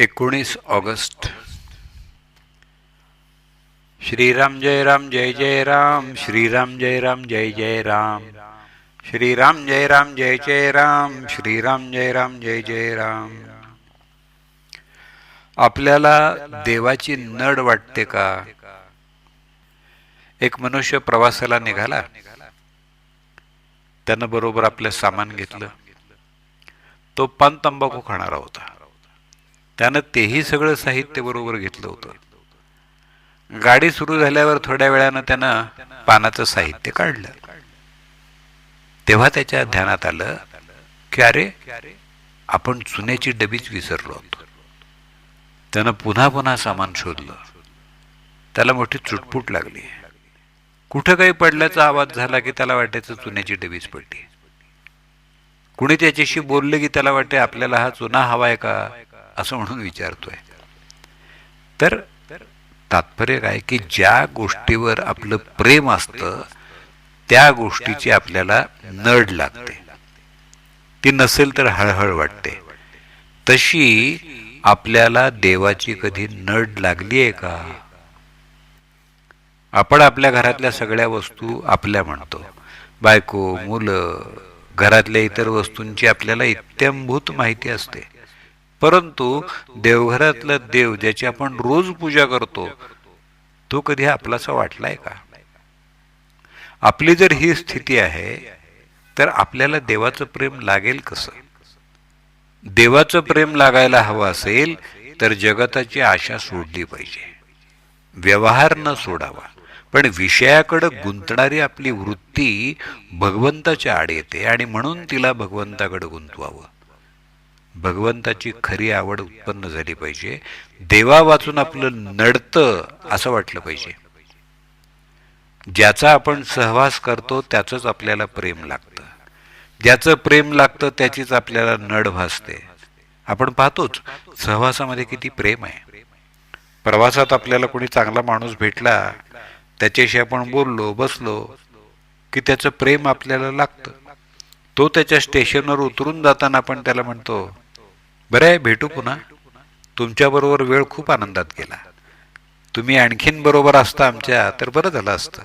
एकोणीस ऑगस्ट. श्रीराम जय राम जय जय राम. श्रीराम जय राम जय जय राम. श्रीराम जय राम जय जय राम. श्रीराम जय राम जय जय राम. आपल्याला देवाची नड वाटते का? एक मनुष्य प्रवासाला निघाला. त्यानं बरोबर आपलं सामान घेतलं. तो पान तंबाखू खाणारा होता. त्यानं तेही सगळं साहित्य बरोबर घेतलं होतं. गाडी सुरू झाल्यावर थोड्या वेळानं त्यानं पानाचं साहित्य काढलं. तेव्हा त्याच्या ध्यानात आलं की अरे आपण चुन्याची डबीच विसरलो होतो. त्यानं पुन्हा पुन्हा सामान शोधलं. त्याला मोठी चुटपुट लागली. कुठं काही पडल्याचा आवाज झाला की त्याला वाटायचं चुन्याची डबीच पडली. कुणी त्याच्याशी बोलले की त्याला वाटे आपल्याला हा चुना हवाय का? असं म्हणून विचारतोय. तर तात्पर्य काय की ज्या गोष्टीवर आपलं प्रेम असतं त्या गोष्टीची आपल्याला नड लागते. ती नसेल तर हळहळ वाटते. तशी आपल्याला देवाची कधी नड लागली आहे का? आपण आपल्या घरातल्या सगळ्या वस्तू आपल्या म्हणतो. बायको मुलं घरातल्या इतर वस्तूंची आपल्याला इत्यंभूत माहिती असते. परंतु देवघरातला देव ज्याची आपण रोज पूजा करतो तो कधी आपलासा वाटलाय का? आपली जर ही स्थिती आहे तर आपल्याला देवाचं प्रेम लागेल कसं? देवाचं प्रेम लागायला हवं असेल तर जगताची आशा सोडली पाहिजे. व्यवहार न सोडावा. पण विषयाकडे गुंतणारी आपली वृत्ती भगवंताच्या आड येते आणि म्हणून तिला भगवंताकडे गुंतवावं. भगवंताची खरी आवड उत्पन्न झाली पाहिजे. देवा वाचून आपलं नडतं असं वाटलं पाहिजे. ज्याचा आपण सहवास करतो त्याचंच आपल्याला प्रेम लागतं. ज्याचं प्रेम लागतं त्याचीच आपल्याला नड भासते. आपण पाहतोच सहवासामध्ये किती प्रेम आहे. प्रवासात आपल्याला कोणी चांगला माणूस भेटला त्याच्याशी आपण बोललो बसलो की त्याचं प्रेम आपल्याला लागतं. तो त्याच्या स्टेशनवर उतरून जाताना आपण त्याला म्हणतो बरं आहे भेटू पुन्हा. तुमच्याबरोबर वेळ खूप आनंदात गेला. तुम्ही आणखीन बरोबर असता आमच्या तर बरं झालं असतं.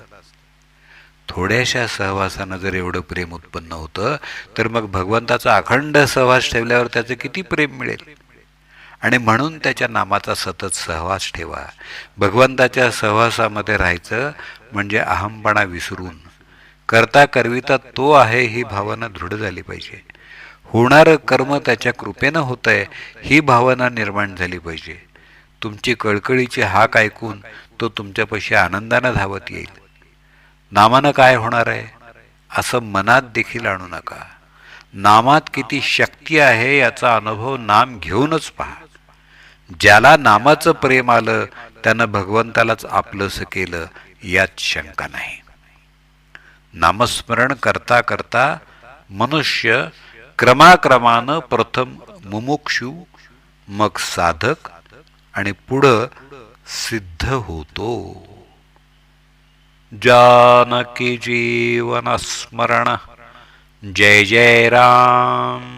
थोड्याशा सहवासानं जर एवढं प्रेम उत्पन्न होतं तर मग भगवंताचा अखंड सहवास ठेवल्यावर त्याचं किती प्रेम मिळेल? आणि म्हणून त्याच्या नामाचा सतत सहवास ठेवा. भगवंताच्या सहवासामध्ये राहायचं म्हणजे अहमपणा विसरून करता करविता तो आहे ही भावना दृढ झाली पाहिजे. होणारं कर्म त्याच्या कृपेनं होत आहे ही भावना निर्माण झाली पाहिजे. तुमची कळकळीची हाक ऐकून तो तुमच्यापाशी आनंदानं धावत येईल. नामानं काय होणार आहे? असं मनात देखील आणू नका. नामात किती शक्ती आहे याचा अनुभव नाम घेऊनच पहा. ज्याला नामाचं प्रेम आलं त्यानं भगवंतालाच आपलंसं केलं यात शंका नाही. नामस्मरण करता करता मनुष्य क्रमाक्रमानं प्रथम मुमुक्षू मग साधक आणि पुढं सिद्ध होतो. जानकी जीवन स्मरण जय जय राम.